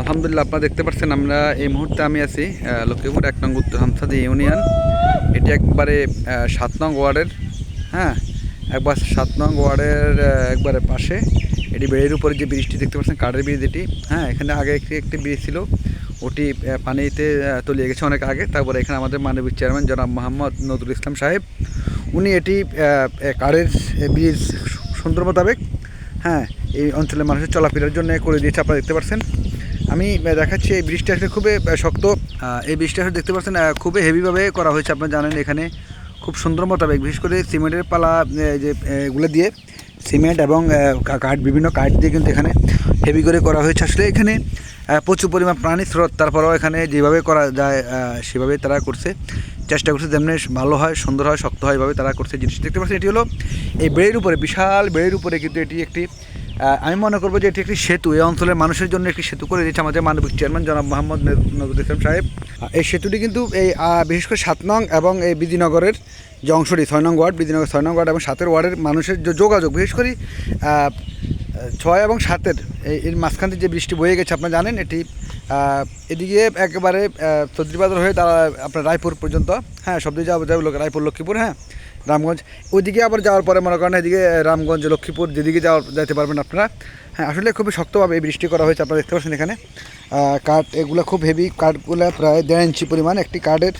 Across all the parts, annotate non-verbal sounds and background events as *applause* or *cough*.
আলহামদুলিল্লাহ, আপনারা দেখতে পাচ্ছেন, আমরা এই মুহূর্তে আমি আছি লক্ষ্মীপুর এক নং উত্তর হামসাদি ইউনিয়ন। এটি একবারে সাত নং ওয়ার্ডের হ্যাঁ একবার সাত নং ওয়ার্ডের একবারে পাশে। এটি বেড়ের উপরে যে ব্রিজটি দেখতে পাচ্ছেন, কাঠের ব্রিজ এটি হ্যাঁ এখানে আগে একটি একটি ব্রিজ ছিল। ওটি পানিতে তলিয়ে গেছে অনেক আগে। তারপরে এখানে আমাদের মানবিক চেয়ারম্যান জনাব মোহাম্মদ নজরুল ইসলাম সাহেব, উনি এটি কাঠের ব্রিজ সুন্দর মোতাবেক হ্যাঁ এই অঞ্চলের মানুষের চলাফেরার জন্য করে দিয়েছে, আপনারা দেখতে পাচ্ছেন। আমি দেখাচ্ছি এই ব্রিজটা আসলে খুবই শক্ত। এই ব্রিজটা আসলে দেখতে পাচ্ছেন খুবই হেভিভাবে করা হয়েছে, আপনারা জানেন এখানে। খুব সুন্দর মোতাবেক, বিশেষ করে সিমেন্টের পালা যে এগুলো দিয়ে সিমেন্ট এবং কাঠ, বিভিন্ন কাঠ দিয়ে কিন্তু এখানে হেভি করে করা হয়েছে। আসলে এখানে প্রচুর পরিমাণ প্রাণী স্রোত, তারপরেও এখানে যেভাবে করা যায় সেভাবে তারা করছে। চেষ্টা করছে যেমনি ভালো হয়, সুন্দর হয়, শক্ত হয়, এভাবে তারা করছে। জিনিস দেখতে পাচ্ছেন, এটি হলো এই বেড়ের উপরে, বিশাল বেড়ের উপরে কিন্তু এটি একটি আমি মনে করব যে এটি একটি সেতু। এই অঞ্চলের মানুষের জন্য একটি সেতু করে দিয়েছে আমাদের মানবিক চেয়ারম্যান জনাব মোহাম্মদ নজরুল ইসলাম সাহেব। এই সেতুটি কিন্তু এই বিশেষ করে সাত নং এবং এই বিধিনগরের যে অংশটি, ছয় নং ওয়ার্ড, বিধিনগর ছয় নং ওয়ার্ড এবং সাতের ওয়ার্ডের মানুষের যে যোগাযোগ, বিশেষ করে ছয় এবং সাতের, এই, এর মাঝখান থেকে যে বৃষ্টি বয়ে গেছে, আপনারা জানেন, এটি এদিকে একেবারে তদ্রিবাজার হয়ে তারা, আপনার রায়পুর পর্যন্ত হ্যাঁ সব দিকে যাব, যাবে লোক রায়পুর, লক্ষ্মীপুর হ্যাঁ। রামগঞ্জ। ওইদিকে আবার যাওয়ার পরে মনে করেন এদিকে রামগঞ্জ, লক্ষ্মীপুর যেদিকে যাওয়া যেতে পারবেন আপনারা। হ্যাঁ আসলে খুবই শক্তভাবে এই বৃষ্টি করা হয়েছে, আপনারা দেখতে পাচ্ছেন এখানে। কাঠ এগুলো খুব হেভি কাঠগুলো প্রায় দেড় ইঞ্চি পরিমাণ একটি কাঠের।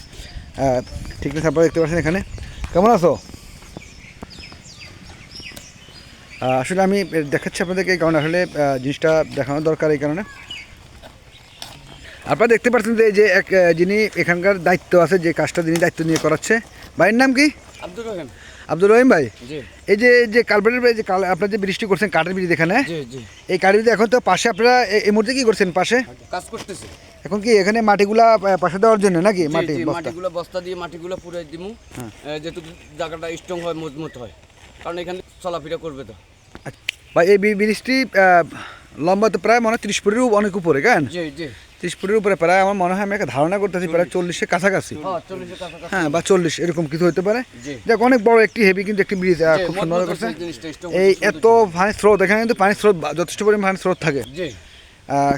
ঠিক আছে, আপনারা দেখতে পাচ্ছেন এখানে। কেমন আছো? আসলে আমি দেখাচ্ছি আপনাদেরকে এই কারণে, আসলে জিনিসটা দেখানো দরকার এই কারণে। আপনারা দেখতে পাচ্ছেন যে এক যিনি এখানকার দায়িত্ব আছে, যে কাজটা যিনি দায়িত্ব নিয়ে করাচ্ছে। ভাইয়ের নাম কি? আব্দুর রহিম। আব্দুল রহিম ভাই? এই যে যে কালবারের যে কাল আপনার যে বৃষ্টি করছেন কাঠের ব্রিজ এখানে এই কাঠের ব্রিজ এখন তো পাশে আপনারা এই মুহূর্তে কি করছেন পাশে? কাজ করতেছে। এখন কি এখানে মাটিগুলা পাশে দেওয়ার জন্য নাকি মাটি মাটিগুলো বস্তা দিয়ে মাটিগুলো পুরাই দিমু। হ্যাঁ। যেহেতু জায়গাটা স্ট্রং হয় মজবুত হয়। কারণ এখানে চলাফেরা করবে তো। আচ্ছা, ভাই এই বি- ব্রিজটি লম্বা তো প্রায় মনে হয় ত্রিশ ফুটের অনেক উপরে কেন? জি জি। ত্রিশ ফুটের উপরে প্রায় আমার মনে হয় আমি একটা ধারণা করতেছি প্রায় চল্লিশের কাছাকাছি। হ্যাঁ চল্লিশের কাছাকাছি। হ্যাঁ বা চল্লিশ এরকম কিছু হতে পারে। দেখ অনেক বড় একটি হেভি কিন্তু একটি ব্রিজ খুব সুন্দর করছে। এই এত পানির স্রোত এখানে কিন্তু পানির স্রোত যথেষ্ট পরিমাণ পানির স্রোত থাকে। জি।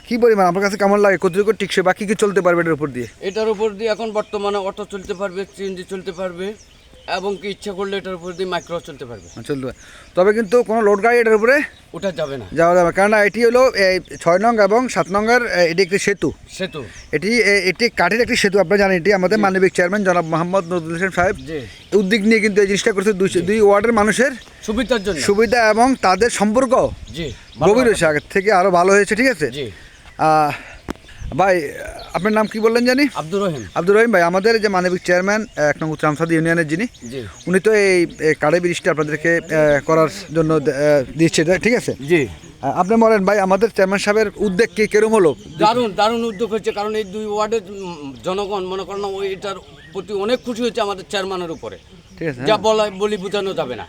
কি পরিমাণ? আপনার কাছে কেমন লাগে? কতটুকু টিকছে বা কি কি চলতে পারবে এটার উপর দিয়ে? এটার উপর দিয়ে এখন বর্তমানে অটো চলতে পারবে সিএনজি চলতে পারবে। এবং কি ইচ্ছা করলে এটার উপর দিয়ে মাইক্রো চলতে পারবে। হ্যাঁ, চলতে পারে তবে কিন্তু কোনো লোড গাড়ি এটার উপরে ওটা যাবে না। যাওয়া যাবে কারণ এটি হলো এই ছয় নং এবং সাত নঙ্গের এটি একটি সেতু। সেতু। এটি এটি কাঠের একটি সেতু আপনারা জানেন এটি। আমাদের মানবিক চেয়ারম্যান জনাব মোহাম্মদ নজরুল ইসলাম সাহেব জি। উদ্যোগ নিয়ে কিন্তু এই জিনিসটা করছে। দুই দুই ওয়ার্ডের মানুষের সুবিধার জন্য। সুবিধা এবং তাদের সম্পর্ক জি গভীর হয়েছে আগের থেকে আরও ভালো হয়েছে ঠিক আছে? জি। ভাই আপনার নাম কি বললেন জানি? আব্দুর রহিম। আব্দুর রহিম ভাই আমাদের যে মানবিক চেয়ারম্যান এক নং উত্তরামসাদ ইউনিয়নের যিনি উনি তো এই কাড়ে ব্রিজটা আপনাদেরকে করার জন্য দিচ্ছে ঠিক আছে? জি। আপনি বলেন ভাই আমাদের চেয়ারম্যান সাহেবের উদ্যোগ কি কেরম হলো? দারুণ দারুণ উদ্যোগ হচ্ছে কারণ এই দুই ওয়ার্ডের জনগণ মনে করেন ওই এটার প্রতি অনেক খুশি হয়েছে আমাদের চেয়ারম্যানের উপরে। ঠিক আছে যা হ্যাঁ। বলা বলি বোঝানো যাবে না।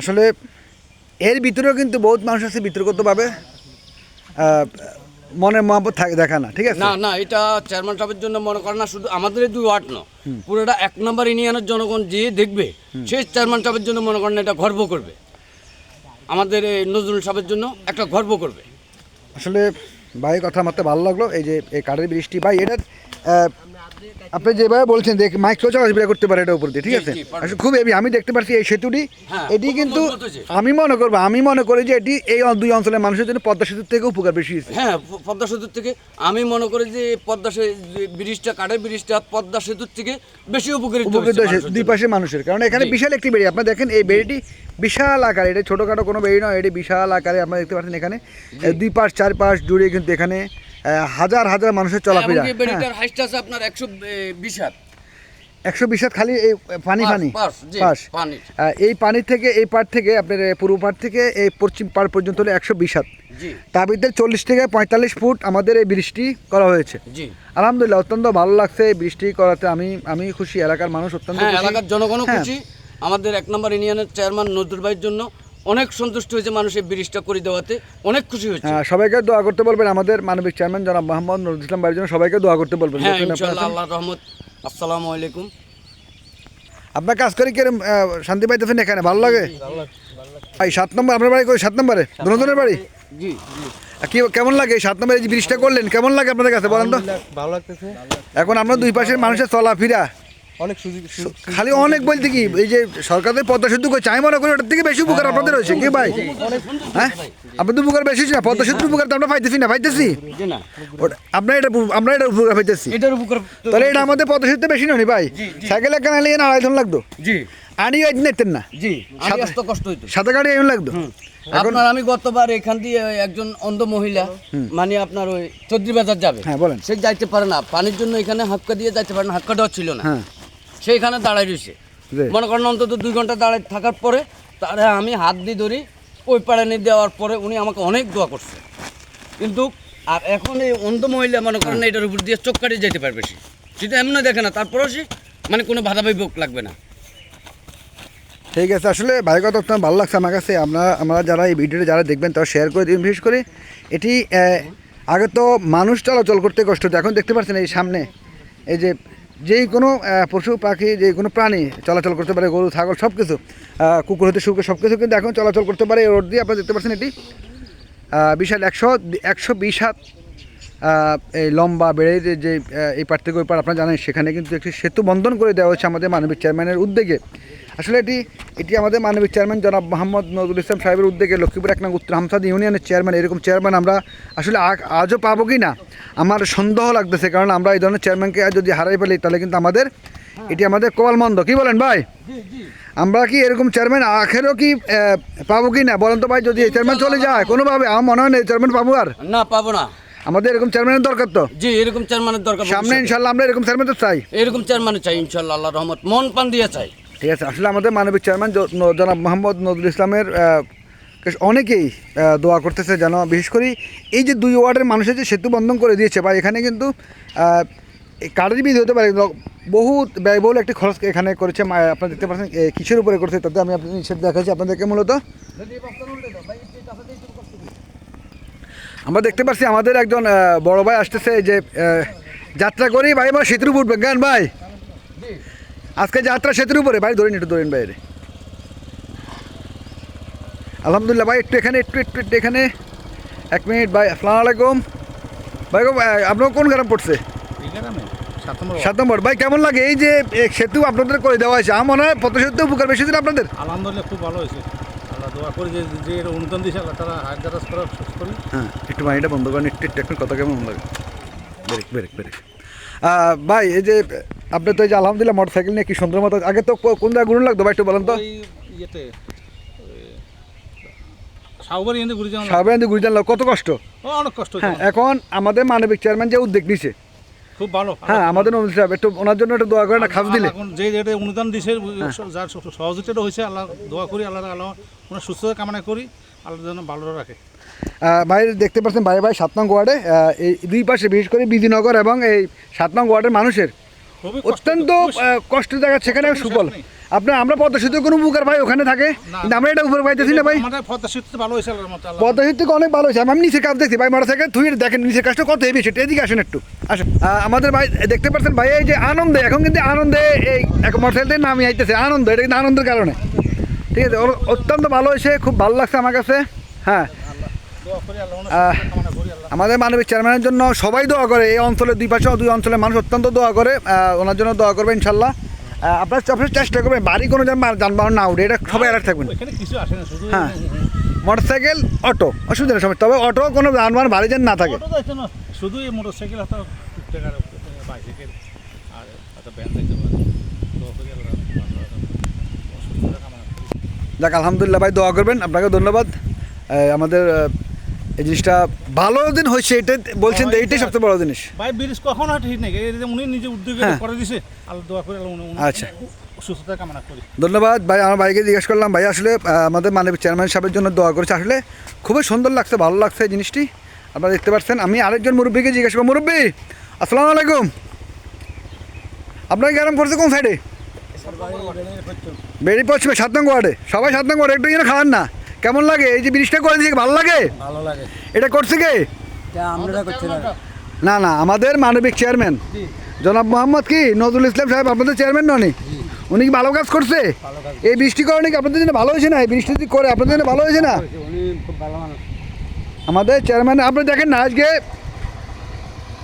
আসলে এর ভিতরেও কিন্তু বহুত মানুষ আছে বিতর্কতভাবে। মনের মহাব্বত থাকে দেখা না ঠিক আছে? না না এটা চেয়ারম্যান সাহেবের জন্য মনে করেন না শুধু আমাদের দুই ওয়ার্ড না পুরোটা এক নম্বর ইউনিয়নের জনগণ যে দেখবে সে চেয়ারম্যান সাহেবের জন্য মনে করেন এটা গর্ব করবে। আমাদের এই নজরুল সাহেবের জন্য একটা গর্ব করবে। আসলে ভাই কথা মারতে ভালো লাগল এই যে এই কাঠের বৃষ্টি ভাই এটার আহ, আপনি যেভাবে বলছেন দেখ মাইক্রো চলাচল করতে পারে এটার উপর দিয়ে ঠিক আছে? আসলে খুব হেভি আমি দেখতে পাচ্ছি এই সেতুটি। হ্যাঁ, এটি কিন্তু আমি মনে করব আমি মনে করি যে এটি এই দুই অঞ্চলের মানুষের জন্য পদ্মা সেতুর থেকে উপকার বেশি হ্যাঁ পদ্মা সেতুর থেকে আমি মনে করি যে পদ্মা ব্রিজটা কাঠের ব্রিজটা পদ্মা সেতুর থেকে বেশি উপকৃত উপকৃত দুই পাশে মানুষের কারণ এখানে বিশাল একটি বেড়ি। আপনি দেখেন এই বেড়িটি বিশাল আকারে এটা ছোটোখাটো কোনো বেড়ি নয় এটি বিশাল আকারে আপনারা দেখতে পাচ্ছেন এখানে। দুই পাশ চার পাশ জুড়ে কিন্তু এখানে হাজার হাজার মানুষের চলাফেরা। বেড়িটার হাইট আছে আপনার একশো বিশ হাত। একশো বিশ হাত খালি এই পানি পানি? পাশ, এই পানি থেকে এই পার থেকে আপনার পূর্ব পার থেকে এই পশ্চিম পার পর্যন্ত হলো একশো বিশ হাত। তার ভিতরে চল্লিশ থেকে পঁয়তাল্লিশ ফুট আমাদের এই বৃষ্টি করা হয়েছে। আলহামদুলিল্লাহ অত্যন্ত ভালো লাগছে এই বৃষ্টি করাতে। আমি আমি খুশি এলাকার মানুষ অত্যন্ত হ্যাঁ এলাকার জনগণও হ্যাঁ। খুশি। আমাদের এক নম্বর ইউনিয়নের চেয়ারম্যান নজরুল ভাইয়ের জন্য অনেক সন্তুষ্ট হয়েছে মানুষ এই ব্রিজটা করে দেওয়াতে। অনেক খুশি হয়েছে। হ্যাঁ, সবাইকে দোয়া করতে বলবেন। আমাদের মানবিক চেয়ারম্যান জনাব মোহাম্মদ নজরুল ইসলাম বাড়ির জন্য সবাইকে দোয়া করতে বলবেন। হ্যাঁ। আল্লাহ রহমত। আসসালামু আলাইকুম। আপনার কাজ করে কিরম আহ, শান্তি পাইতেছেন এখানে? ভালো লাগে? ভাই সাত নম্বর আপনার বাড়ি কই? সাত নম্বরে? দুজনের বাড়ি? জি জি। কি কেমন লাগে? এই সাত নম্বরে এই যে ব্রিজটা করলেন কেমন লাগে আপনাদের কাছে? বলেন তো। ভালো লাগতেছে। এখন আমরা দুই পাশের মানুষের চলাফেরা। অনেক সুযোগ খালি অনেক বলতে কি এই যে সরকারের পদ্মা সেতু আমি মনে করি ওটার থেকে বেশি উপকার আপনাদের হয়েছে কি ভাই? হ্যাঁ? আপনাদের উপকার বেশি না? পদ্মা সেতুর উপকার তো আমরা পাইতেছি না পাইতেছি? আমরা এটা আমরা এটা উপকার পাইতেছি। এটার উপর তো- তাহলে এটা আমাদের পদ্মা সেতুতে বেশি নয় ভাই? সাইকেলে কেন নিয়ে না আড়াই ঘণ্টা লাগতো। জি। আনি নিতেন না। জি কষ্ট হইতো। সাথে গাড়ি এমন লাগতো। আপনার আমি গতবার এখান দিয়ে একজন অন্ধ মহিলা মানে আপনার ওই চৌধুরী বাজার যাবে। হ্যাঁ, বলেন। সে যাইতে পারে না। পানির জন্য এখানে হাক্কা দিয়ে যাইতে পারে না। হাক্কা দেওয়া ছিল না। সে এখানে দাঁড়ায় রয়েছে। মনে করেন অন্তত দুই ঘণ্টা দাঁড়ায় থাকার পরে তারে আমি হাত দিয়ে ধরি ওই পাড়ে নিয়ে দেওয়ার পরে উনি আমাকে অনেক দোয়া করছে। কিন্তু আর এখন এই অন্ধ মহিলা মনে করেন এটার উপর দিয়ে চোখ কাটিয়ে যেতে পারবে সে সেটা এমনি দেখে না তারপরেও সে মানে কোনো বাধা বিভোগ লাগবে না। ঠিক আছে আসলে ভাই কথা আপনার ভালো লাগছে আমার কাছে। আমরা আমরা যারা এই ভিডিওটা যারা দেখবেন তারা শেয়ার করে দিন। বিশেষ করে এটি আগে তো মানুষ চলাচল করতে কষ্ট হতো এখন দেখতে পাচ্ছেন এই সামনে এই যে যেই কোনো পশু পাখি যে কোনো প্রাণী চলাচল করতে পারে গরু ছাগল সব কিছু কুকুর হতে শুকুর সব কিছু কিন্তু এখন চলাচল করতে পারে। রোড দিয়ে আপনারা দেখতে পাচ্ছেন এটি বিশাল একশো একশো বিশ হাত এই লম্বা বেড়ে যে যে, এই পার থেকে ওই পার আপনারা জানেন সেখানে কিন্তু একটি সেতু বন্ধন করে দেওয়া হচ্ছে আমাদের মানবিক চেয়ারম্যানের উদ্যোগে। আসলে এটি এটি আমাদের মানবিক চেয়ারম্যান জনাব মোহাম্মদ নজরুল ইসলাম সাহেবের উদ্যোগে লক্ষ্মীপুর এক নং উত্তর হামসাদ ইউনিয়নের চেয়ারম্যান এরকম চেয়ারম্যান আমরা আসলে আজও পাবো কি না আমার সন্দেহ লাগতেছে। কারণ আমরা এই ধরনের চেয়ারম্যানকে যদি হারাই ফেলি তাহলে কিন্তু আমাদের এটি আমাদের কোয়ালমন্দ কি বলেন ভাই? আমরা কি এরকম চেয়ারম্যান আখেরও কি পাবো কি না? বলেন তো ভাই যদি এই চেয়ারম্যান চলে যায় কোনোভাবে আমার মনে হয় না এই চেয়ারম্যান পাবো আর। না পাবো না। আমাদের এরকম চেয়ারম্যানের দরকার তো। জি এরকম চেয়ারম্যানের দরকার সামনে ইনশাল্লাহ আমরা এরকম চেয়ারম্যান তো চাই। এরকম চেয়ারম্যান চাই ইনশাল্লাহ আল্লাহ রহমত। মন পান দিয়ে চাই। ঠিক আছে, আসলে আমাদের মানবিক চেয়ারম্যান জনাব মোহাম্মদ নজরুল ইসলামের অনেকেই দোয়া করতেছে যেন বিশেষ করে এই যে দুই ওয়ার্ডের মানুষের যে সেতু বন্ধন করে দিয়েছে, বা এখানে কিন্তু এই বিধি হতে পারে বহু ব্যয়বহুল একটি খরচ এখানে করেছে আপনারা দেখতে পাচ্ছেন কিসের উপরে করেছে, তাতে আমি আপনাদের নিষেধ দেখাচ্ছি আপনাদেরকে মূলত। আমরা দেখতে পাচ্ছি আমাদের একজন বড় ভাই আসতেছে যে যাত্রা করি ভাই বা সেতুর উপর উঠবে জ্ঞান ভাই? আজকে যাত্রা সেতুর উপরে ভাই ধরেন একটু ধরেন বাইরে আলহামদুলিল্লাহ ভাই একটু এখানে একটু একটু একটু এখানে এক মিনিট ভাই আসসালামু আলাইকুম ভাই আপনার কোন গ্রাম পড়ছে সাত নম্বর ভাই কেমন লাগে এই যে সেতু আপনাদের করে দেওয়া হয়েছে আমার মনে হয় পথ সেতু উপকার বেশি দিন আপনাদের আলহামদুলিল্লাহ খুব ভালো হয়েছে আল্লাহ দোয়া করি যে যে অনুদান দিয়েছে আল্লাহ তারা হায়াত দারাজ করা সুস্থ করি হ্যাঁ একটু বন্ধ করেন একটু একটু কথা কেমন লাগে বেরেক বেরেক বেরেক ভাই এই যে আপনি তো এই যে আলহামদুলিল্লাহ মোটর সাইকেল নিয়ে কি সুন্দর মতো আগে তো কোন জায়গায় গুরুন লাগতো? ভাই একটু বলেন তো। যাওয়া গুরুজান কত কষ্ট? অনেক কষ্ট হ্যাঁ এখন আমাদের মানবিক চেয়ারম্যান যে উদ্যোগ নিছে। খুব ভালো। হ্যাঁ আমাদের নজরুল সাহেব একটু ওনার জন্য একটু দোয়া করেন খাস দিলে। এখন যে যেটা অনুদান দিয়েছে যার সহযোগিতাটা হয়েছে আল্লাহ দোয়া করি আল্লাহ আল্লাহ ওনার সুস্থতা কামনা করি আল্লাহ যেন ভালো রাখে। ভাই দেখতে পাচ্ছেন ভাই ভাই সাত নং ওয়ার্ডে এই দুই পাশে বিশেষ করে বিধিনগর এবং এই সাত নং ওয়ার্ডের মানুষের কষ্ট অত্যন্ত কষ্টের জায়গা সেখানে সুফল। আপনার আমরা পদ্মা সেতু কোনো উপকার ভাই ওখানে থাকে। কিন্তু আমরা এটা উপর পাইতেছি না ভাই। পদ্মা ভালো হয়েছে সেতু অনেক ভালো হয়েছে। আমি নিচে কাজ দেখছি ভাই মোটর সাইকেল তুই দেখেন নিচে কাজটা কত হেভি সেটা এদিকে আসেন একটু। আসেন। আমাদের ভাই দেখতে পাচ্ছেন ভাই এই যে আনন্দে এখন কিন্তু আনন্দে এই এক মোটর সাইকেল নামই আইতেছে। আনন্দ এটা কিন্তু আনন্দের কারণে। ঠিক আছে অত্যন্ত ভালো হয়েছে খুব ভালো লাগছে আমার কাছে। হ্যাঁ। আমাদের মানবিক চেয়ারম্যানের জন্য সবাই দোয়া করে এই অঞ্চলের দুই পাশে দুই অঞ্চলের মানুষ অত্যন্ত দোয়া করে ওনার জন্য দোয়া করবে ইনশাল্লাহ আপনার আপনার চেষ্টা করবেন বাড়ি কোনো যান- যানবাহন না উঠে এটা সবাই অ্যালার্ট থাকবেন। এখানে কিছু আসে হ্যাঁ। মোটর সাইকেল অটো অসুবিধা নেই সময় তবে অটো কোনো যানবাহন বাড়ি যেন না থাকে। শুধু এই মোটর সাইকেল বাইসাইকেল আর যাক আলহামদুলিল্লাহ ভাই দোয়া করবেন আপনাকে ধন্যবাদ। আমাদের এই জিনিসটা ভালো দিন হয়েছে এটা বলছেন তো এইটাই সবচেয়ে বড় জিনিস। ভাই ব্রিজ কখন হয় ঠিক নেই এই উনি নিজে উদ্যোগে হ্যাঁ। করে দিছে আল্লাহ দোয়া করে আচ্ছা। সুস্থতা কামনা করি। ধন্যবাদ ভাই আমার ভাইকে জিজ্ঞেস করলাম ভাই আসলে আমাদের মানবিক চেয়ারম্যান সাহেবের জন্য দোয়া করেছে আসলে খুবই সুন্দর লাগছে ভালো লাগছে এই জিনিসটি। আপনারা দেখতে পাচ্ছেন আমি আরেকজন মুরব্বীকে জিজ্ঞেস করব মুরব্বী আসসালামু আলাইকুম। আপনার গ্রাম করছে কোন সাইডে বেরিয়ে পশ্চিমে সাত নং ওয়ার্ডে। সবাই সাত নং ওয়ার্ডে একটু এখানে খাওয়ান না। কেমন লাগে? এই যে ব্রিজটা করে দিয়েছে ভালো লাগে? ভালো লাগে। এটা করছে কে? আমরা করছি না না আমাদের মানবিক চেয়ারম্যান। জনাব মোহাম্মদ কি? নজরুল ইসলাম সাহেব আপনাদের চেয়ারম্যান ননি উনি? কি ভালো কাজ করছে? এই বৃষ্টি করণে কি আপনাদের জন্য ভালো হয়েছে না? এই বৃষ্টি যদি করে আপনাদের জন্য ভালো হয়েছে না? আমাদের চেয়ারম্যান আপনি দেখেন না আজকে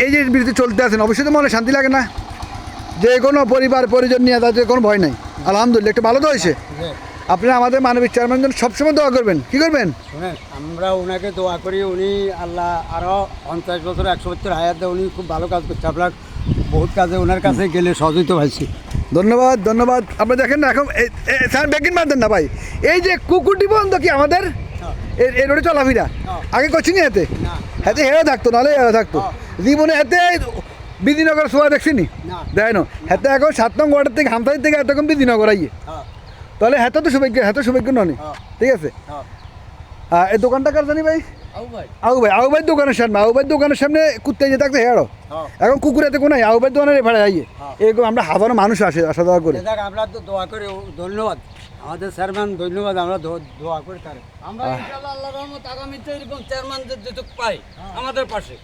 এই যে বিরতি চলতে আছেন অবশ্যই তো মনে শান্তি লাগে না। যে কোনো পরিবার পরিজন নিয়ে তাদের কোনো ভয় নাই। আলহামদুলিল্লাহ একটু ভালো তো হয়েছে। আপনি আমাদের মানবিক চেয়ারম্যান জন্য সবসময় দোয়া করবেন। কি করবেন? শুনেন আমরা ওনাকে দোয়া করি উনি আল্লাহ আরও পঞ্চাশ বছর একশো বছর হায়াত দেয় উনি খুব ভালো কাজ করছে। আপনার বহুত কাজে ওনার কাছে গেলে সহযোগিত পাইছি। ধন্যবাদ ধন্যবাদ। আপনি দেখেন না এখন স্যার বেগিন বাদ না ভাই। এই যে কুকুরটি বন্ধ কি আমাদের? এই- এই রোডে চলাফেরা আগে করছি নি হাতে হাতে হেরা থাকতো নাহলে হেরা থাকতো। জীবনে হাতে বিধিনগর সোয়া দেখছি নি? না। দেয় না হাতে এখন সাত নং ওয়ার্ডের থেকে হামতাই থেকে এতক্ষণ বিধিনগর আইয়ে। হ্যাঁ। তাহলে হ্যাঁ তো সৌভাগ্য হাতে সৌভাগ্য ননি। হ্যাঁ। ঠিক আছে? হ্যাঁ। এই দোকানটা কার জানি ভাই? আউ ভাই আউ ভাই আউ ভাই দোকানের সামনে আউ ভাই দোকানের সামনে কুত্তে যে থাকতে হেয়ারো হ্যাঁ। এখন কুকুরেতে কোনো আউ ভাই দোকানের এভাবে আইয়ে। এরকম আমরা হাজারো মানুষ আসে আসা যাওয়া করে। দেখ আমরা তো দোয়া করি ধন্যবাদ। আমাদের চেয়ারম্যান ধন্যবাদ আমরা দোয়া করি তার। আমরা ইনশাআল্লাহ আল্লাহর রহমত আগামীতে এরকম চেয়ারম্যানদের যেটুক পাই আমাদের পাশে।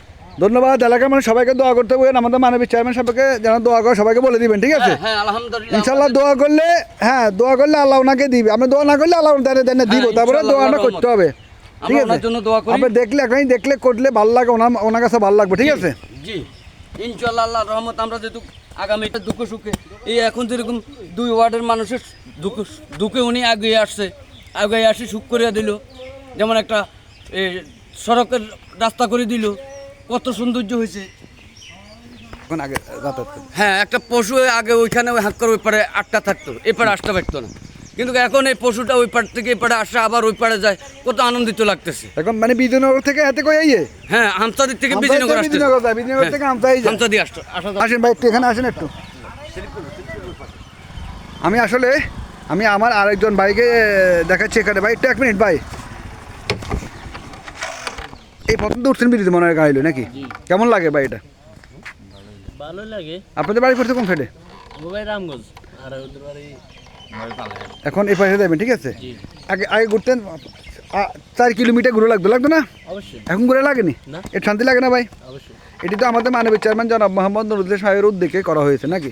ধন্যবাদ এলাকার মানুষ সবাইকে দোয়া করতে বলেন আমাদের মানবিক চেয়ারম্যান সাহেবকে যেন দোয়া করে সবাইকে বলে দিবেন ঠিক আছে? হ্যাঁ, হ্যাঁ ইনশাল্লাহ দোয়া করলে হ্যাঁ দোয়া করলে আল্লাহ ওনাকে দিবে। আমরা দোয়া না করলে আল্লাহ দেনে দেনে দিব হ্যাঁ, তারপরে দোয়াটা করতে হবে ঠিক আছে? ওনার জন্য দোয়া করি। আপনি দেখলে একদিন দেখলে করলে ভালো লাগে ওনার ওনার কাছে ভালো লাগবে ঠিক আছে? জি। ইনশাল্লাহ আল্লাহ রহমত আমরা যেহেতু আগামীতে দুঃখ সুখে এই এখন যেরকম দুই ওয়ার্ডের মানুষের দুঃখ দুঃখে উনি এগিয়ে আসছে এগিয়ে আসি সুখ করে দিল। যেমন একটা সড়কের রাস্তা করে দিল কত সৌন্দর্য হয়েছে। এখন আগে হ্যাঁ একটা পশু আগে ওইখানে ওই হাত করে ওই পারে আটটা থাকতো এপারে আসতে পারতো না। কিন্তু এখন এই পশুটা ওই পার থেকে এপারে আসে আবার ওই পারে যায়। কত আনন্দিত লাগতেছে। এখন মানে বিজয়নগর থেকে হাতে কই আইয়ে হ্যাঁ হামসাদির থেকে বিজয়নগর থেকে আসতে। বিজয়নগর যায়, বিজয়নগর থেকে হামসাই যায়। হামসাদি আসতো। আসেন ভাই একটু এখানে আসেন একটু। আমি আসলে আমি আমার আরেকজন ভাইকে দেখাচ্ছি এখানে। ভাই একটু এক মিনিট ভাই। এই প্রথম তো উঠছেন বিদ্যুৎ মনে হয় গাইলো নাকি? কেমন লাগে ভাই এটা? ভালো লাগে। আপনাদের বাড়ি করতে কোন সাইডে রামগঞ্জ। আর ওদের বাড়ি এখন এই পাশে যাবেন ঠিক আছে? আগে আগে ঘুরতেন চার কিলোমিটার ঘুরে লাগতো লাগতো না? এখন ঘুরে লাগেনি। এটা শান্তি লাগে না ভাই? এটি তো আমাদের মানবিক চেয়ারম্যান জনাব মোহাম্মদ নুরুদ্দিন সাহেবের উদ্যোগে করা হয়েছে নাকি?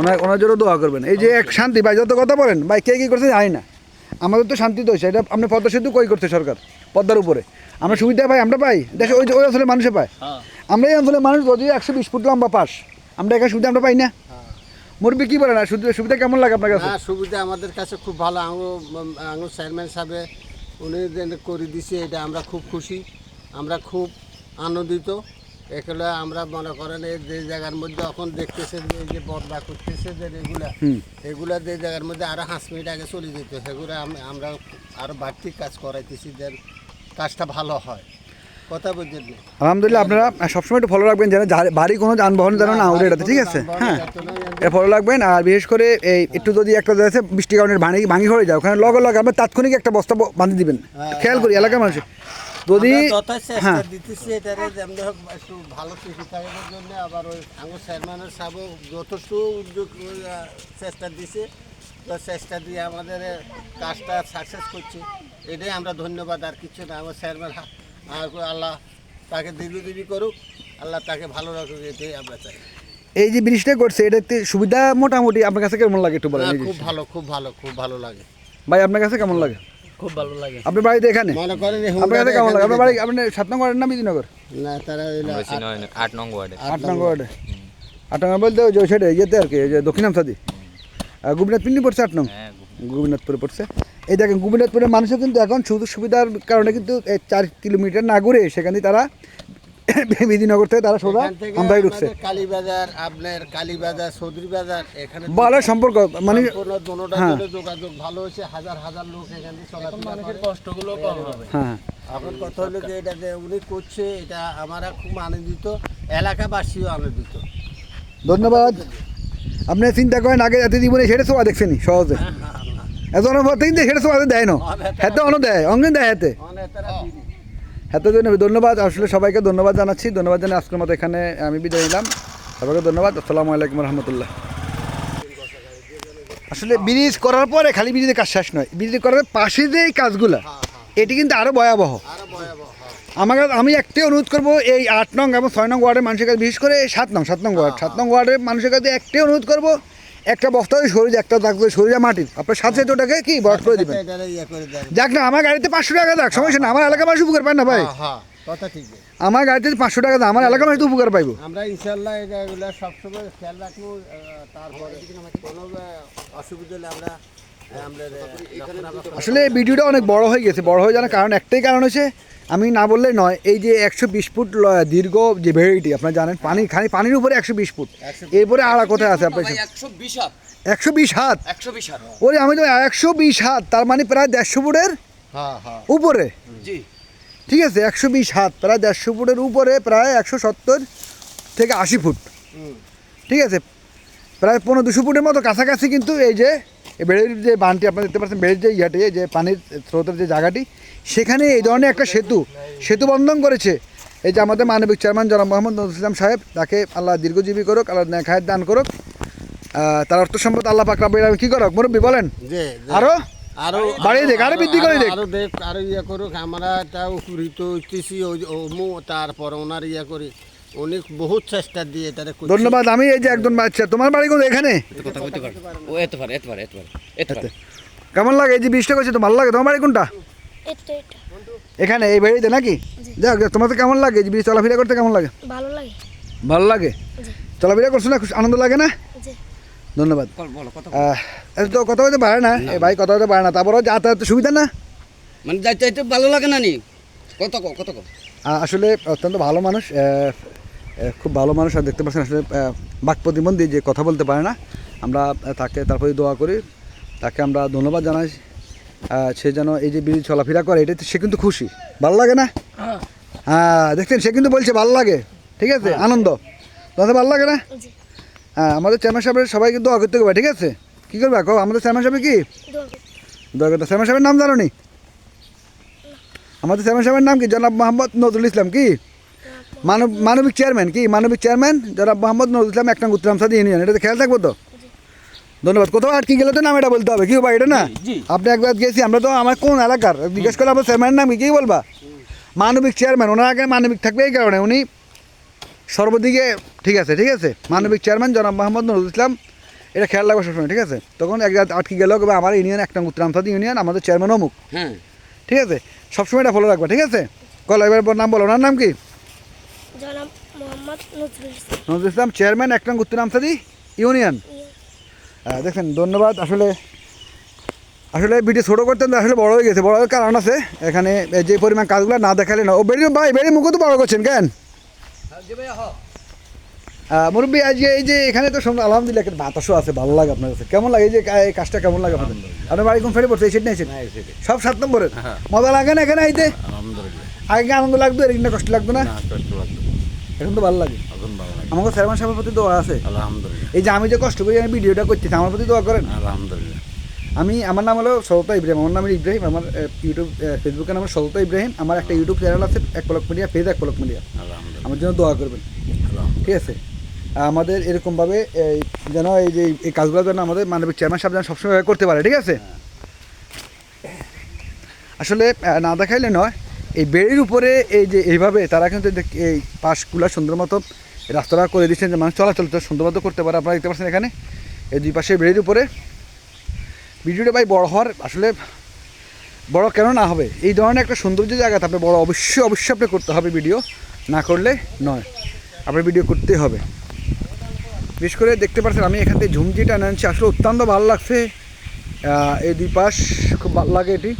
ওনার ওনার জন্য দোয়া করবেন। এই যে এক শান্তি ভাই যত কথা বলেন ভাই কে কী করছে জানি না। আমাদের তো শান্তি তো হয়েছে। এটা আপনি পদ্মা সেতু কই করছে সরকার? পদ্মার উপরে। আমরা সুবিধা পাই আমরা পাই। দেশে ওই ওই অঞ্চলের মানুষে পায়। হ্যাঁ। আমরা এই অঞ্চলের মানুষ যদি একশো বিশ ফুট লম্বা পাস আমরা এখানে সুবিধা আমরা পাই না। মুরবি কি বলেন? আর সুবিধা সুবিধা কেমন লাগে আপনার কাছে? সুবিধা আমাদের কাছে খুব ভালো। আঙুর চেয়ারম্যান সাহেবে উনি করে দিছে এটা আমরা খুব খুশি। আমরা খুব আনন্দিত। এগুলো আমরা মনে করেন এই যে জায়গার মধ্যে এখন দেখতেছে যে এই যে বদলা করতেছে যে এগুলা এগুলা যে জায়গার মধ্যে আরও পাঁচ মিনিট আগে চলে যেত সেগুলো আমরা আরও বাড়তি কাজ করাইতেছি যে কাজটা ভালো হয়। কথা বুঝছেন আলহামদুলিল্লাহ আপনারা সবসময় একটু ফলো রাখবেন যেন বাড়ি কোনো যানবাহন যেন না এটাতে ঠিক আছে? হ্যাঁ। এ ফলো রাখবেন আর বিশেষ করে এই একটু যদি একটা আছে বৃষ্টি কারণে ভাঙি ভাঙি হয়ে যায় ওখানে লগে লগে আপনার তাৎক্ষণিক একটা বস্তা ব- বাঁধি দিবেন। খেয়াল করি এলাকার মানুষ যদি হ্যাঁ। দিতেছি এটারে যেমন হোক একটু ভালো কৃষি থাকার জন্য আবার ওই আঙুর চেয়ারম্যানের সাহেবও যথেষ্ট উদ্যোগ চেষ্টা দিছে। তো চেষ্টা দিয়ে আমাদের কাজটা সাকসেস করছে। এটাই আমরা ধন্যবাদ আর কিছু না। আমার চেয়ারম্যান আল্লাহ তাকে দীর্ঘজীবী করুক আল্লাহ তাকে ভালো রাখুক এটাই আমরা চাই। এই যে ব্রিজটা করছে এটাতে সুবিধা মোটামুটি? আপনার কাছে কেমন লাগে একটু বলেন খুব ভালো খুব ভালো খুব ভালো লাগে। ভাই আপনার কাছে কেমন লাগে? খুব ভালো লাগে। আপনার বাড়িতে এখানে? মনে করেন আপনার কাছে কেমন লাগে? আপনার বাড়ি আপনি সাত নং ওয়ার্ডের না বিজয়নগর না তারা আট নং ওয়ার্ডে। আট নং ওয়ার্ডে। আট নং বলতে ওই যে সাইডে ইয়েতে আর কি দক্ষিণ আমসাদি গোপীনাথ পিন্ডি পড়ছে আট নং? হ্যাঁ গোপীনাথপুরে পড়ছে। এই দেখেন গোপীনাথপুরের মানুষের কিন্তু এখন সুযোগ সুবিধার কারণে কিন্তু এই চার কিলোমিটার না ঘুরে সেখান থেকে তারা *coughs* বিধিনগর থেকে তারা সোজা আমরাই ঢুকছে। কালীবাজার আপনার কালীবাজার চৌধুরী বাজার এখানে ভালো সম্পর্ক মানে হ্যাঁ। যোগাযোগ ভালো হয়েছে হাজার হাজার লোক এখানে করে। কষ্টগুলো কম হবে। হ্যাঁ। এখন কথা হলো যে এটা যে উনি করছে এটা আমরা খুব আনন্দিত এলাকাবাসীও আনন্দিত। ধন্যবাদ। আপনি চিন্তা করেন আগে এত জীবনে সেটা সোয়া দেখছেনি সহজে। এত অনুভব কিন্তু সেটা সোয়া দেয় না। হাতে অন দেয় অঙ্গন দেয় হাতে। হাতে জন্য ধন্যবাদ আসলে সবাইকে ধন্যবাদ জানাচ্ছি। ধন্যবাদ জানিয়ে আজকের মতো এখানে আমি বিদায় নিলাম। সবাইকে ধন্যবাদ আসসালামু আলাইকুম রহমতুল্লাহ। আসলে ব্রিজ করার পরে খালি ব্রিজের কাজ শেষ নয় ব্রিজ করার পাশে যে কাজগুলো এটি কিন্তু আরও ভয়াবহ। আরও ভয়াবহ। আমার কাছে- আমি একটাই অনুরোধ করব এই আট নং এবং ছয় নং ওয়ার্ডের মানুষের কাছে বিশেষ করে এই সাত নং সাত নং ওয়ার্ড সাত নং ওয়ার্ডের মানুষের কাছে একটাই অনুরোধ করব একটা বস্তা সরে একটা থাকবে সরে যায় মাটির। আপনার সাথে ওটাকে কি বরাদ করে দিবেন? ইয়ে যাক না আমার গাড়িতে পাঁচশো টাকা যাক সমস্যা না আমার এলাকার মানুষ উপকার পায় না ভাই? হ্যাঁ, হ্যাঁ কথা ঠিক আমার গাড়িতে পাঁচশো টাকা আমার এলাকার মানুষ উপকার পাইবো। আমরা ইনশাল্লাহ এগুলো সবসময় খেয়াল রাখব তারপরে কোনো অসুবিধা হলে আমরা আসলে এই ভিডিওটা অনেক বড় হয়ে গেছে বড় হয়ে যাওয়ার কারণ একটাই কারণ হচ্ছে আমি না বললে নয় এই যে একশো বিশ ফুট দীর্ঘ যে ভেরিটি আপনারা জানেন পানি খালি পানির উপরে একশো বিশ ফুট। এরপরে আড়া কোথায় আছে আপনার একশো বিশ হাত। একশো বিশ হাত? একশো বিশ হাত। ওরে আমি তো একশো বিশ হাত তার মানে প্রায় দেড়শো ফুটের হ্যাঁ হ্যাঁ। উপরে। ঠিক আছে একশো বিশ হাত প্রায় দেড়শো ফুটের উপরে প্রায় একশো সত্তর থেকে আশি ফুট। ঠিক আছে প্রায় পনেরো দুশো ফুটের মতো কাছাকাছি কিন্তু এই যে বেড়ের যে বানটি আপনারা দেখতে পাচ্ছেন বেড়ের যে ইয়াটি যে পানির স্রোতের যে জায়গাটি সেখানে এই ধরনের একটা সেতু সেতু বন্ধন করেছে। এই যে আমাদের মানবিক চেয়ারম্যান জনাব মোহাম্মদ নজরুল ইসলাম সাহেব তাকে আল্লাহ দীর্ঘজীবী করুক আল্লাহ খায়ের দান করুক। তার অর্থ সম্পদ আল্লাহ পাক রাব্বুল কি করুক? মুরব্বী বলেন। আরও? আরও বাড়িয়ে দেখ, আরও বৃদ্ধি করে দেখ। আরও দেখ আরও ইয়া করুক আমরা এটা উপকৃত হইতেছি তারপর ওনার ইয়া করি। উনি বহুত চেষ্টা দিয়ে তারা ধন্যবাদ আমি এই যে একজন বাচ্চা তোমার বাড়ি কোথায়? এখানে? কথা কইতে পারে ও এতে পারে এতে পারে এতে পারে এতে পারে। কেমন লাগে? এই যে বৃষ্টি করছে তো ভালো লাগে? তোমার বাড়ি কোনটা? এটা এটা এখানে এই বাড়িতে নাকি? যাক তোমার তো কেমন লাগে? যে বৃষ্টি চলাফেরা করতে কেমন লাগে? ভালো লাগে। ভালো লাগে? চলাফেরা করছ না? খুব আনন্দ লাগে না? ধন্যবাদ। তো কথা বলতে পারে না। এই ভাই কথা বলতে পারে না। তারপরেও যাতায়াত সুবিধা না? মানে যাইতে ভালো লাগে না নি? কত কত আসলে অত্যন্ত ভালো মানুষ। খুব ভালো মানুষ আর দেখতে পাচ্ছেন আসলে বাক প্রতিবন্ধী যে কথা বলতে পারে না। আমরা তাকে তারপরে দোয়া করি। তাকে আমরা ধন্যবাদ জানাই। সে যেন এই যে বিড়ি চলাফেরা করে এটাতে সে কিন্তু খুশি। ভালো লাগে না? হ্যাঁ। দেখছেন সে কিন্তু বলছে ভালো লাগে। ঠিক আছে? আনন্দ। তোমাদের ভালো লাগে না? হ্যাঁ আমাদের চেয়ারম্যান সাহেবের সবাইকে দোয়া করতে হবে ঠিক আছে? কী করবে? কো আমাদের চেয়ারম্যান সাহেব কি। দোয়া করতে চেয়ারম্যান সাহেবের নাম জানো নি। আমাদের চেয়ারম্যান সাহেবের নাম কি? জনাব মোহাম্মদ নজরুল ইসলাম কি? মানব মানবিক চেয়ারম্যান কি? মানবিক চেয়ারম্যান জনাব মোহাম্মদ নজরুল ইসলাম এক নং উত্তরাম সাদি ইউনিয়ন এটাতে খেয়াল থাকব তো? ধন্যবাদ। কোথাও আটকে গেলে তো নাম এটা বলতে হবে কি বা এটা না? আপনি একবার গেছি আমরা তো আমার কোন এলাকার? জিজ্ঞেস করলে আমার চেয়ারম্যানের নাম কি? বলবা? মানবিক চেয়ারম্যান ওনার আগে মানবিক থাকবে এই কারণে। উনি সর্বদিকে ঠিক আছে ঠিক আছে? মানবিক চেয়ারম্যান জনাব মোহাম্মদ নজরুল ইসলাম এটা খেয়াল রাখব সবসময় ঠিক আছে? তখন এক আটকে গেল বা আমার ইউনিয়ন এক নং উত্তরামসাদি ইউনিয়ন আমাদের চেয়ারম্যান অমুক। হ্যাঁ। ঠিক আছে? সবসময় এটা ফলো রাখবা ঠিক আছে? কল এবার নাম বলো ওনার নাম কি? জনাব মোহাম্মদ নজরুল ইসলাম। নজরুল ইসলাম চেয়ারম্যান এক নং উত্তরামসাদি ইউনিয়ন হ্যাঁ, দেখেন ধন্যবাদ। আসলে আসলে ভিডিও ছোটো করতেন আসলে বড় হয়ে গেছে। বড় হওয়ার কারণ আছে। এখানে যে পরিমাণ কাজগুলো না দেখালে না। ও বেরি ভাই বেরি মুখও তো বড় করছেন কেন? মুরব্বী আজকে এই যে এখানে তো শুনলাম আলহামদুলিল্লাহ একটা বাতাসও আছে ভালো লাগে আপনার কাছে। কেমন লাগে এই যে এই কাজটা কেমন লাগে আপনাদের? আপনার বাড়ি কোন ফেরে পড়ছে? এই সেট নিয়েছেন সব সাত নম্বরের? মজা লাগে না এখানে আইতে? আগে আনন্দ লাগতো এর না কষ্ট লাগতো না? এখন তো ভালো লাগে। আমাকে সারমান সাহেবের প্রতি দোয়া আছে। এই যে আমি যে কষ্ট করি আমি ভিডিওটা করতেছি আমার প্রতি দোয়া করেন। আমি আমার নাম হলো সলতা ইব্রাহিম আমার নাম ইব্রাহিম আমার ইউটিউব আহ, ফেসবুকের নাম হলো ইব্রাহিম আমার একটা ইউটিউব চ্যানেল আছে এক পলক মিডিয়া পেজ এক পলক মিডিয়া। আমার জন্য দোয়া করবেন। ঠিক আছে? আমাদের এরকমভাবে এই যেন এই যে এই কাজগুলো যেন আমাদের মানবিক চেয়ারম্যান সাহেব যেন সবসময় করতে পারে ঠিক আছে? আসলে না দেখাইলে নয় এই বেড়ির উপরে এই যে এইভাবে তারা কিন্তু এই পাশগুলা সুন্দর মতো রাস্তাটা করে দিচ্ছেন যে মানুষ চলাচল সুন্দর মতো করতে পারে। আপনারা দেখতে পাচ্ছেন এখানে, এই দুই পাশে বেড়ির উপরে। ভিডিওটা ভাই বড় হওয়ার আসলে বড় কেন না হবে? এই ধরনের একটা সৌন্দর্য জায়গা আপনি বড় অবশ্যই অবশ্যই আপনি করতে হবে ভিডিও। না করলে নয়, আপনার ভিডিও করতেই হবে। বিশেষ করে দেখতে পাচ্ছেন আমি এখান থেকে ঝুমজিটা আনছি আসলে অত্যন্ত ভালো লাগছে। এই দুই পাশ, খুব ভালো লাগে এটি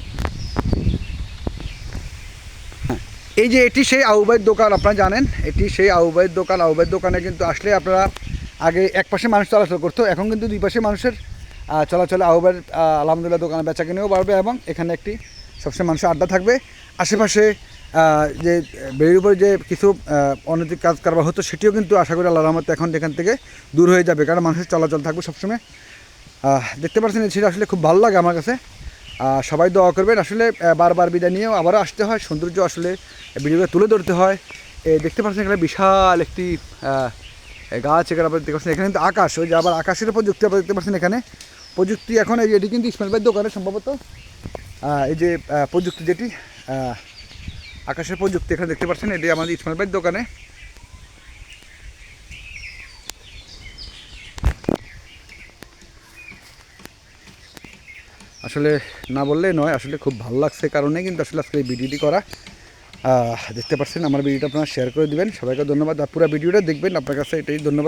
হ্যাঁ, এই যে এটি সেই আউবাইয়ের দোকান, আপনারা জানেন, এটি সেই আউবাইয়ের দোকান। আউবাইয়ের দোকানে কিন্তু আসলে আপনারা আগে এক পাশে মানুষ চলাচল করতো, এখন কিন্তু দুই পাশে মানুষের চলাচলে আউবাইয়ের আলহামদুলিল্লাহ দোকানে বেচা কিনেও বাড়বে এবং এখানে একটি সবসময় মানুষের আড্ডা থাকবে। আশেপাশে যে বেড়ির উপরে যে কিছু অনৈতিক কাজ কারবার হতো, সেটিও কিন্তু আশা করি আল্লাহ রহমতে এখন এখান থেকে দূর হয়ে যাবে, কারণ মানুষের চলাচল থাকবে সবসময়। দেখতে পাচ্ছেন সেটা আসলে খুব ভালো লাগে আমার কাছে। সবাই দোয়া করবেন। আসলে বারবার বিদায় নিয়েও আবারও আসতে হয়। সৌন্দর্য আসলে ভিডিওকে তুলে ধরতে হয়। এ, দেখতে পাচ্ছেন এখানে বিশাল একটি গাছ। এখানে আপনারা দেখতে পাচ্ছেন এখানে কিন্তু আকাশ। ওই যে আবার আকাশের প্রযুক্তি আপনারা দেখতে পাচ্ছেন এখানে। প্রযুক্তি এখন এই এটি কিন্তু ইসমাইল ভাইয়ের দোকানে সম্ভবত। এই যে প্রযুক্তি যেটি আকাশের প্রযুক্তি এখানে দেখতে পাচ্ছেন এটি আমাদের ইসমাইল ভাইয়ের দোকানে। আসলে না বললে নয়, আসলে খুব ভালো লাগছে কারণে কিন্তু আসলে আজকে এই ভিডিওটি করা। দেখতে পাচ্ছেন, আমার ভিডিওটা আপনারা শেয়ার করে দেবেন। সবাইকে ধন্যবাদ। পুরো ভিডিওটা দেখবেন, আপনার কাছে এটাই ধন্যবাদ।